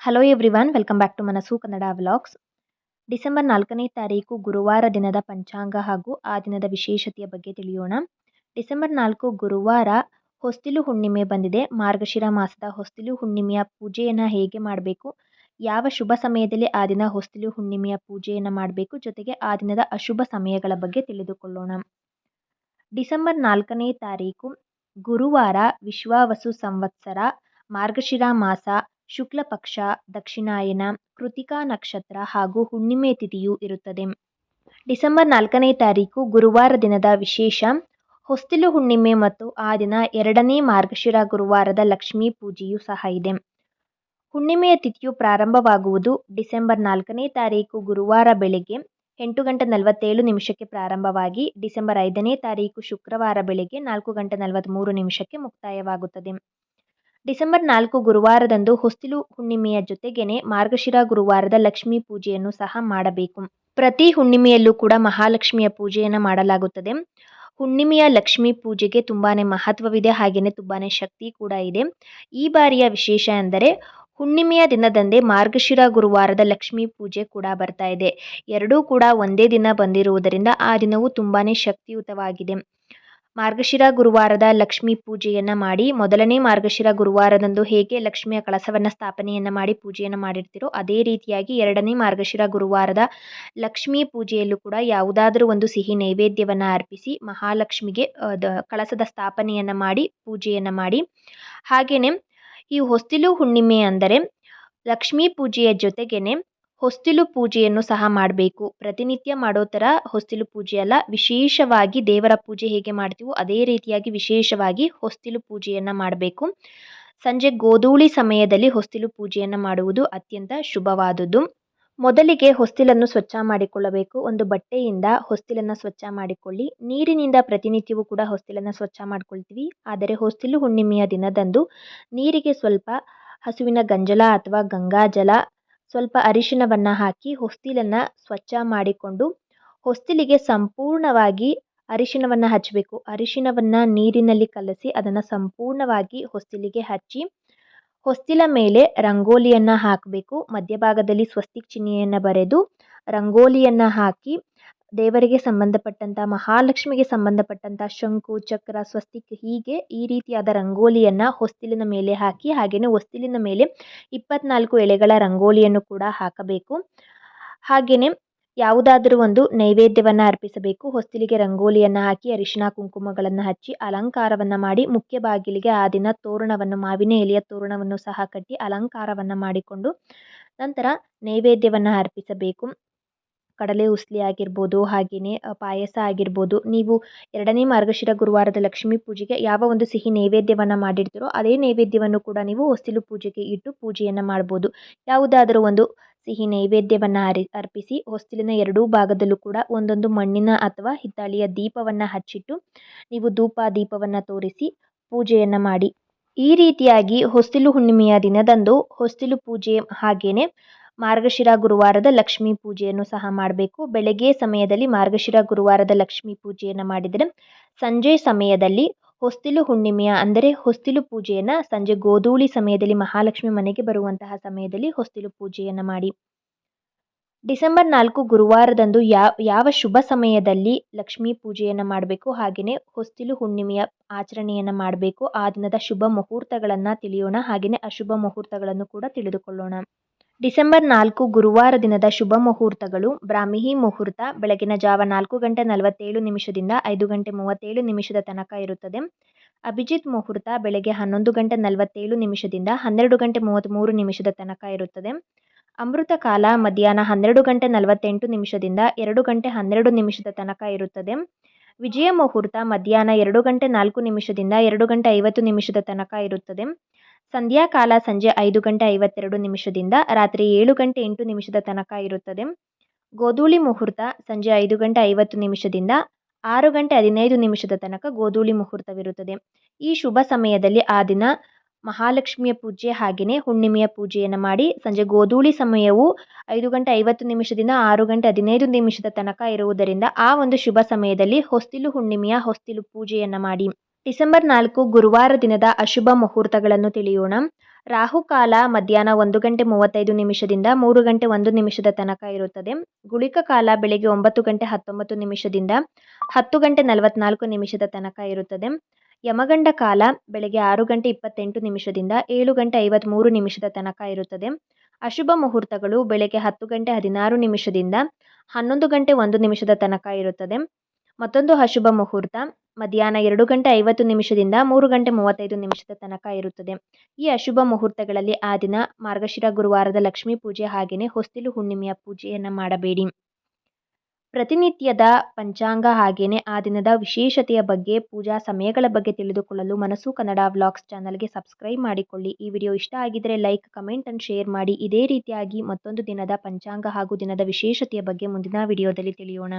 Hello everyone welcome back to Manasu Kannada vlogs December ನಾಲ್ಕನೇ ತಾರೀಕು ಗುರುವಾರ ದಿನದ ಪಂಚಾಂಗ ಹಾಗೂ ಆ ದಿನದ ವಿಶೇಷತೆಯ ಬಗ್ಗೆ ತಿಳಿಯೋಣ. ಡಿಸೆಂಬರ್ ನಾಲ್ಕು ಗುರುವಾರ ಹೊಸ್ತಿಲು ಹುಣ್ಣಿಮೆ ಬಂದಿದೆ. ಮಾರ್ಗಶಿರ ಮಾಸದ ಹೊಸ್ತಿಲು ಹುಣ್ಣಿಮೆಯ ಪೂಜೆಯನ್ನು ಹೇಗೆ ಮಾಡಬೇಕು? ಯಾವ ಶುಭ ಸಮಯದಲ್ಲಿ ಆ ದಿನ ಹೊಸ್ತಿಲು ಹುಣ್ಣಿಮೆಯ ಪೂಜೆಯನ್ನು ಮಾಡಬೇಕು? ಜೊತೆಗೆ ಆ ದಿನದ ಅಶುಭ ಸಮಯಗಳ ಬಗ್ಗೆ ತಿಳಿದುಕೊಳ್ಳೋಣ. ಡಿಸೆಂಬರ್ ನಾಲ್ಕನೇ ತಾರೀಕು ಗುರುವಾರ ವಿಶ್ವಾವಸು ಸಂವತ್ಸರ, ಮಾರ್ಗಶಿರ ಮಾಸ ಶುಕ್ಲ ಪಕ್ಷ, ದಕ್ಷಿಣಾಯನ, ಕೃತಿಕಾ ನಕ್ಷತ್ರ ಹಾಗೂ ಹುಣ್ಣಿಮೆ ತಿಥಿಯೂ ಇರುತ್ತದೆ. ಡಿಸೆಂಬರ್ ನಾಲ್ಕನೇ ತಾರೀಕು ಗುರುವಾರ ದಿನದ ವಿಶೇಷ. ಹೊಸ್ತಿಲು ಹುಣ್ಣಿಮೆ ಮತ್ತು ಆ ದಿನ ಎರಡನೇ ಮಾರ್ಗಶಿರ ಗುರುವಾರದ ಲಕ್ಷ್ಮೀ ಪೂಜೆಯೂ ಸಹ ಇದೆ. ಹುಣ್ಣಿಮೆಯ ತಿಥಿಯು ಪ್ರಾರಂಭವಾಗುವುದು ಡಿಸೆಂಬರ್ ನಾಲ್ಕನೇ ತಾರೀಕು ಗುರುವಾರ ಬೆಳಗ್ಗೆ ಎಂಟು ಗಂಟೆ ನಲವತ್ತೇಳು ನಿಮಿಷಕ್ಕೆ ಪ್ರಾರಂಭವಾಗಿ ಡಿಸೆಂಬರ್ ಐದನೇ ತಾರೀಕು ಶುಕ್ರವಾರ ಬೆಳಗ್ಗೆ ನಾಲ್ಕು ಗಂಟೆ ನಲವತ್ತ್ಮೂರು ನಿಮಿಷಕ್ಕೆ ಮುಕ್ತಾಯವಾಗುತ್ತದೆ. ಡಿಸೆಂಬರ್ ನಾಲ್ಕು ಗುರುವಾರದಂದು ಹೊಸ್ತಿಲು ಹುಣ್ಣಿಮೆಯ ಜೊತೆಗೇನೆ ಮಾರ್ಗಶಿರ ಗುರುವಾರದ ಲಕ್ಷ್ಮೀ ಪೂಜೆಯನ್ನು ಸಹ ಮಾಡಬೇಕು. ಪ್ರತಿ ಹುಣ್ಣಿಮೆಯಲ್ಲೂ ಕೂಡ ಮಹಾಲಕ್ಷ್ಮಿಯ ಪೂಜೆಯನ್ನು ಮಾಡಲಾಗುತ್ತದೆ. ಹುಣ್ಣಿಮೆಯ ಲಕ್ಷ್ಮೀ ಪೂಜೆಗೆ ತುಂಬಾ ಮಹತ್ವವಿದೆ ಹಾಗೆಯೇ ತುಂಬಾ ಶಕ್ತಿ ಕೂಡ ಇದೆ. ಈ ಬಾರಿಯ ವಿಶೇಷ ಎಂದರೆ ಹುಣ್ಣಿಮೆಯ ದಿನದಂದೇ ಮಾರ್ಗಶಿರ ಗುರುವಾರದ ಲಕ್ಷ್ಮೀ ಪೂಜೆ ಕೂಡ ಬರ್ತಾ ಇದೆ. ಎರಡೂ ಕೂಡ ಒಂದೇ ದಿನ ಬಂದಿರುವುದರಿಂದ ಆ ದಿನವು ತುಂಬಾ ಶಕ್ತಿಯುತವಾಗಿದೆ. ಮಾರ್ಗಶಿರ ಗುರುವಾರದ ಲಕ್ಷ್ಮೀ ಪೂಜೆಯನ್ನು ಮಾಡಿ, ಮೊದಲನೇ ಮಾರ್ಗಶಿರ ಗುರುವಾರದಂದು ಹೇಗೆ ಲಕ್ಷ್ಮಿಯ ಕಳಸವನ್ನು ಸ್ಥಾಪನೆಯನ್ನು ಮಾಡಿ ಪೂಜೆಯನ್ನು ಮಾಡಿರ್ತೀರೋ ಅದೇ ರೀತಿಯಾಗಿ ಎರಡನೇ ಮಾರ್ಗಶಿರ ಗುರುವಾರದ ಲಕ್ಷ್ಮೀ ಪೂಜೆಯಲ್ಲೂ ಕೂಡ ಯಾವುದಾದರೂ ಒಂದು ಸಿಹಿ ನೈವೇದ್ಯವನ್ನು ಅರ್ಪಿಸಿ, ಮಹಾಲಕ್ಷ್ಮಿಗೆ ಕಳಸದ ಸ್ಥಾಪನೆಯನ್ನು ಮಾಡಿ, ಪೂಜೆಯನ್ನು ಮಾಡಿ. ಹಾಗೆಯೇ ಈ ಹೊಸ್ತಿಲು ಹುಣ್ಣಿಮೆ ಅಂದರೆ ಲಕ್ಷ್ಮೀ ಪೂಜೆಯ ಜೊತೆಗೇನೆ ಹೊಸ್ತಿಲು ಪೂಜೆಯನ್ನು ಸಹ ಮಾಡಬೇಕು. ಪ್ರತಿನಿತ್ಯ ಮಾಡೋ ಥರ ಹೊಸ್ತಿಲು ಪೂಜೆ ಅಲ್ಲ, ವಿಶೇಷವಾಗಿ ದೇವರ ಪೂಜೆ ಹೇಗೆ ಮಾಡ್ತೀವೋ ಅದೇ ರೀತಿಯಾಗಿ ವಿಶೇಷವಾಗಿ ಹೊಸ್ತಿಲು ಪೂಜೆಯನ್ನು ಮಾಡಬೇಕು. ಸಂಜೆ ಗೋಧೂಳಿ ಸಮಯದಲ್ಲಿ ಹೊಸ್ತಿಲು ಪೂಜೆಯನ್ನು ಮಾಡುವುದು ಅತ್ಯಂತ ಶುಭವಾದುದು ಮೊದಲಿಗೆ ಹೊಸ್ತಿಲನ್ನು ಸ್ವಚ್ಛ ಮಾಡಿಕೊಳ್ಳಬೇಕು. ಒಂದು ಬಟ್ಟೆಯಿಂದ ಹೊಸ್ತಿಲನ್ನು ಸ್ವಚ್ಛ ಮಾಡಿಕೊಳ್ಳಿ. ನೀರಿನಿಂದ ಪ್ರತಿನಿತ್ಯವೂ ಕೂಡ ಹೊಸ್ತಿಲನ್ನು ಸ್ವಚ್ಛ ಮಾಡ್ಕೊಳ್ತೀವಿ. ಆದರೆ ಹೊಸ್ತಿಲು ಹುಣ್ಣಿಮೆಯ ದಿನದಂದು ನೀರಿಗೆ ಸ್ವಲ್ಪ ಹಸುವಿನ ಗಂಜಲ ಅಥವಾ ಗಂಗಾಜಲ ಸ್ವಲ್ಪ ಅರಿಶಿಣವನ್ನು ಹಾಕಿ ಹೊಸ್ತಿಲನ್ನು ಸ್ವಚ್ಛ ಮಾಡಿಕೊಂಡು ಹೊಸ್ತಿಲಿಗೆ ಸಂಪೂರ್ಣವಾಗಿ ಅರಿಶಿಣವನ್ನು ಹಚ್ಚಬೇಕು ಅರಿಶಿಣವನ್ನು ನೀರಿನಲ್ಲಿ ಕಲಸಿ ಅದನ್ನು ಸಂಪೂರ್ಣವಾಗಿ ಹೊಸ್ತಿಲಿಗೆ ಹಚ್ಚಿ ಹೊಸ್ತಿಲ ಮೇಲೆ ರಂಗೋಲಿಯನ್ನು ಹಾಕಬೇಕು. ಮಧ್ಯಭಾಗದಲ್ಲಿ ಸ್ವಸ್ತಿಕ್ ಚಿಹ್ನೆಯನ್ನು ಬರೆದು ರಂಗೋಲಿಯನ್ನು ಹಾಕಿ ದೇವರಿಗೆ ಸಂಬಂಧಪಟ್ಟಂಥ ಮಹಾಲಕ್ಷ್ಮಿಗೆ ಸಂಬಂಧಪಟ್ಟಂಥ ಶಂಕು, ಚಕ್ರ, ಸ್ವಸ್ತಿಕ್ ಹೀಗೆ ಈ ರೀತಿಯಾದ ರಂಗೋಲಿಯನ್ನು ಹೊಸ್ತಿಲಿನ ಮೇಲೆ ಹಾಕಿ ಹಾಗೆಯೇ ಹೊಸ್ತಿಲಿನ ಮೇಲೆ ಇಪ್ಪತ್ನಾಲ್ಕು ಎಳೆಗಳ ರಂಗೋಲಿಯನ್ನು ಕೂಡ ಹಾಕಬೇಕು. ಹಾಗೆಯೇ ಯಾವುದಾದರೂ ಒಂದು ನೈವೇದ್ಯವನ್ನು ಅರ್ಪಿಸಬೇಕು. ಹೊಸ್ತಿಲಿಗೆ ರಂಗೋಲಿಯನ್ನು ಹಾಕಿ, ಅರಿಶಿಣ ಕುಂಕುಮಗಳನ್ನು ಹಚ್ಚಿ, ಅಲಂಕಾರವನ್ನು ಮಾಡಿ, ಮುಖ್ಯ ಬಾಗಿಲಿಗೆ ಆ ದಿನ ತೋರಣವನ್ನು, ಮಾವಿನ ಎಲೆಯ ತೋರಣವನ್ನು ಸಹ ಕಟ್ಟಿ, ಅಲಂಕಾರವನ್ನು ಮಾಡಿಕೊಂಡು ನಂತರ ನೈವೇದ್ಯವನ್ನು ಅರ್ಪಿಸಬೇಕು. ಕಡಲೆ ಉಸ್ಲಿ ಆಗಿರ್ಬೋದು ಹಾಗೆಯೇ ಪಾಯಸ ಆಗಿರ್ಬೋದು, ನೀವು ಎರಡನೇ ಮಾರ್ಗಶಿರ ಗುರುವಾರದ ಲಕ್ಷ್ಮೀ ಪೂಜೆಗೆ ಯಾವ ಒಂದು ಸಿಹಿ ನೈವೇದ್ಯವನ್ನು ಮಾಡಿರ್ತೀರೋ ಅದೇ ನೈವೇದ್ಯವನ್ನು ಕೂಡ ನೀವು ಹೊಸ್ತಿಲು ಪೂಜೆಗೆ ಇಟ್ಟು ಪೂಜೆಯನ್ನು ಮಾಡ್ಬೋದು. ಯಾವುದಾದರೂ ಒಂದು ಸಿಹಿ ನೈವೇದ್ಯವನ್ನು ಅರಿ, ಅರ್ಪಿಸಿ ಹೊಸ್ತಿಲಿನ ಎರಡೂ ಭಾಗದಲ್ಲೂ ಕೂಡ ಒಂದೊಂದು ಮಣ್ಣಿನ ಅಥವಾ ಹಿತ್ತಾಳಿಯ ದೀಪವನ್ನು ಹಚ್ಚಿಟ್ಟು ನೀವು ಧೂಪ ದೀಪವನ್ನು ತೋರಿಸಿ ಪೂಜೆಯನ್ನು ಮಾಡಿ. ಈ ರೀತಿಯಾಗಿ ಹೊಸ್ತಿಲು ಹುಣ್ಣಿಮೆಯ ದಿನದಂದು ಹೊಸ್ತಿಲು ಪೂಜೆ ಹಾಗೆಯೇ ಮಾರ್ಗಶಿರ ಗುರುವಾರದ ಲಕ್ಷ್ಮೀ ಪೂಜೆಯನ್ನು ಸಹ ಮಾಡಬೇಕು. ಬೆಳಗ್ಗೆ ಸಮಯದಲ್ಲಿ ಮಾರ್ಗಶಿರ ಗುರುವಾರದ ಲಕ್ಷ್ಮೀ ಪೂಜೆಯನ್ನು ಮಾಡಿದರೆ ಸಂಜೆ ಸಮಯದಲ್ಲಿ ಹೊಸ್ತಿಲು ಹುಣ್ಣಿಮೆಯ, ಅಂದರೆ ಹೊಸ್ತಿಲು ಪೂಜೆಯನ್ನು ಸಂಜೆ ಗೋಧೂಳಿ ಸಮಯದಲ್ಲಿ ಮಹಾಲಕ್ಷ್ಮಿ ಮನೆಗೆ ಬರುವಂತಹ ಸಮಯದಲ್ಲಿ ಹೊಸ್ತಿಲು ಪೂಜೆಯನ್ನು ಮಾಡಿ. ಡಿಸೆಂಬರ್ ನಾಲ್ಕು ಗುರುವಾರದಂದು ಯಾವ ಯಾವ ಶುಭ ಸಮಯದಲ್ಲಿ ಲಕ್ಷ್ಮೀ ಪೂಜೆಯನ್ನು ಮಾಡಬೇಕು ಹಾಗೆಯೇ ಹೊಸ್ತಿಲು ಹುಣ್ಣಿಮೆಯ ಆಚರಣೆಯನ್ನು ಮಾಡಬೇಕು. ಆ ದಿನದ ಶುಭ ಮುಹೂರ್ತಗಳನ್ನು ತಿಳಿಯೋಣ ಹಾಗೆಯೇ ಅಶುಭ ಮುಹೂರ್ತಗಳನ್ನು ಕೂಡ ತಿಳಿದುಕೊಳ್ಳೋಣ. ಡಿಸೆಂಬರ್ ನಾಲ್ಕು ಗುರುವಾರ ದಿನದ ಶುಭ ಮುಹೂರ್ತಗಳು. ಬ್ರಾಹ್ಮಿ ಮುಹೂರ್ತ ಬೆಳಗಿನ ಜಾವ ನಾಲ್ಕು ಗಂಟೆ ನಲವತ್ತೇಳು ನಿಮಿಷದಿಂದ ಐದು ಗಂಟೆ ಮೂವತ್ತೇಳು ನಿಮಿಷದ ತನಕ ಇರುತ್ತದೆ. ಅಭಿಜಿತ್ ಮುಹೂರ್ತ ಬೆಳಗ್ಗೆ ಹನ್ನೊಂದು ಗಂಟೆ ನಲವತ್ತೇಳು ನಿಮಿಷದಿಂದ ಹನ್ನೆರಡು ಗಂಟೆ ಮೂವತ್ತ್ಮೂರು ನಿಮಿಷದ ತನಕ ಇರುತ್ತದೆ. ಅಮೃತ ಕಾಲ ಮಧ್ಯಾಹ್ನ ಹನ್ನೆರಡು ಗಂಟೆ ನಲವತ್ತೆಂಟು ನಿಮಿಷದಿಂದ ಎರಡು ಗಂಟೆ ಹನ್ನೆರಡು ನಿಮಿಷದ ತನಕ ಇರುತ್ತದೆ. ವಿಜಯ ಮುಹೂರ್ತ ಮಧ್ಯಾಹ್ನ ಎರಡು ಗಂಟೆ ನಾಲ್ಕು ನಿಮಿಷದಿಂದ ಎರಡು ಗಂಟೆ ಐವತ್ತು ನಿಮಿಷದ ತನಕ ಇರುತ್ತದೆ. ಸಂಧ್ಯಾಕಾಲ ಸಂಜೆ ಐದು ಗಂಟೆ ಐವತ್ತೆರಡು ನಿಮಿಷದಿಂದ ರಾತ್ರಿ ಏಳು ಗಂಟೆ ಎಂಟು ನಿಮಿಷದ ತನಕ ಇರುತ್ತದೆ. ಗೋಧೂಳಿ ಮುಹೂರ್ತ ಸಂಜೆ ಐದು ಗಂಟೆ ಐವತ್ತು ನಿಮಿಷದಿಂದ ಆರು ಗಂಟೆ ಹದಿನೈದು ನಿಮಿಷದ ತನಕ ಗೋಧೂಳಿ ಮುಹೂರ್ತವಿರುತ್ತದೆ. ಈ ಶುಭ ಸಮಯದಲ್ಲಿ ಆ ದಿನ ಮಹಾಲಕ್ಷ್ಮಿಯ ಪೂಜೆ ಹಾಗೆಯೇ ಹುಣ್ಣಿಮೆಯ ಪೂಜೆಯನ್ನು ಮಾಡಿ ಸಂಜೆ ಗೋಧೂಳಿ ಸಮಯವು ಐದು ಗಂಟೆ ಐವತ್ತು ನಿಮಿಷದಿಂದ ಆರು ಗಂಟೆ ಹದಿನೈದು ನಿಮಿಷದ ತನಕ ಇರುವುದರಿಂದ ಆ ಒಂದು ಶುಭ ಸಮಯದಲ್ಲಿ ಹೊಸ್ತಿಲು ಹುಣ್ಣಿಮೆಯ ಹೊಸ್ತಿಲು ಪೂಜೆಯನ್ನು ಮಾಡಿ. ಡಿಸೆಂಬರ್ ನಾಲ್ಕು ಗುರುವಾರ ದಿನದ ಅಶುಭ ಮುಹೂರ್ತಗಳನ್ನು ತಿಳಿಯೋಣ. ರಾಹುಕಾಲ ಮಧ್ಯಾಹ್ನ ಒಂದು ಗಂಟೆ ಮೂವತ್ತೈದು ನಿಮಿಷದಿಂದ ಮೂರು ಗಂಟೆ ಒಂದು ನಿಮಿಷದ ತನಕ ಇರುತ್ತದೆ. ಗುಳಿಕ ಕಾಲ ಬೆಳಗ್ಗೆ ಒಂಬತ್ತು ಗಂಟೆ ಹತ್ತೊಂಬತ್ತು ನಿಮಿಷದಿಂದ ಹತ್ತು ಗಂಟೆ ನಲವತ್ನಾಲ್ಕು ನಿಮಿಷದ ತನಕ ಇರುತ್ತದೆ. ಯಮಗಂಡ ಕಾಲ ಬೆಳಗ್ಗೆ ಆರು ಗಂಟೆ ಇಪ್ಪತ್ತೆಂಟು ನಿಮಿಷದಿಂದ ಏಳು ಗಂಟೆ ಐವತ್ತ್ಮೂರು ನಿಮಿಷದ ತನಕ ಇರುತ್ತದೆ. ಅಶುಭ ಮುಹೂರ್ತಗಳು ಬೆಳಗ್ಗೆ ಹತ್ತು ಗಂಟೆ ಹದಿನಾರು ನಿಮಿಷದಿಂದ ಹನ್ನೊಂದು ಗಂಟೆ ಒಂದು ನಿಮಿಷದ ತನಕ ಇರುತ್ತದೆ. ಮತ್ತೊಂದು ಅಶುಭ ಮುಹೂರ್ತ. ಮಧ್ಯಾಹ್ನ ಎರಡು ಗಂಟೆ ಐವತ್ತು ನಿಮಿಷದಿಂದ ಮೂರು ಗಂಟೆ ಮೂವತ್ತೈದು ನಿಮಿಷದ ತನಕ ಇರುತ್ತದೆ. ಈ ಅಶುಭ ಮುಹೂರ್ತಗಳಲ್ಲಿ ಆ ದಿನ ಮಾರ್ಗಶಿರ ಗುರುವಾರದ ಲಕ್ಷ್ಮೀ ಪೂಜೆ ಹಾಗೆಯೇ ಹೊಸ್ತಿಲು ಹುಣ್ಣಿಮೆಯ ಪೂಜೆಯನ್ನು ಮಾಡಬೇಡಿ. ಪ್ರತಿನಿತ್ಯದ ಪಂಚಾಂಗ ಹಾಗೆಯೇ ಆ ದಿನದ ವಿಶೇಷತೆಯ ಬಗ್ಗೆ, ಪೂಜಾ ಸಮಯಗಳ ಬಗ್ಗೆ ತಿಳಿದುಕೊಳ್ಳಲು ಮನಸ್ಸು ಕನ್ನಡ ವ್ಲಾಗ್ಸ್ ಚಾನಲ್ಗೆ ಸಬ್ಸ್ಕ್ರೈಬ್ ಮಾಡಿಕೊಳ್ಳಿ. ಈ ವಿಡಿಯೋ ಇಷ್ಟ ಆಗಿದ್ದರೆ ಲೈಕ್, ಕಮೆಂಟ್ ಅಂಡ್ ಶೇರ್ ಮಾಡಿ. ಇದೇ ರೀತಿಯಾಗಿ ಮತ್ತೊಂದು ದಿನದ ಪಂಚಾಂಗ ಹಾಗೂ ದಿನದ ವಿಶೇಷತೆಯ ಬಗ್ಗೆ ಮುಂದಿನ ವಿಡಿಯೋದಲ್ಲಿ ತಿಳಿಯೋಣ.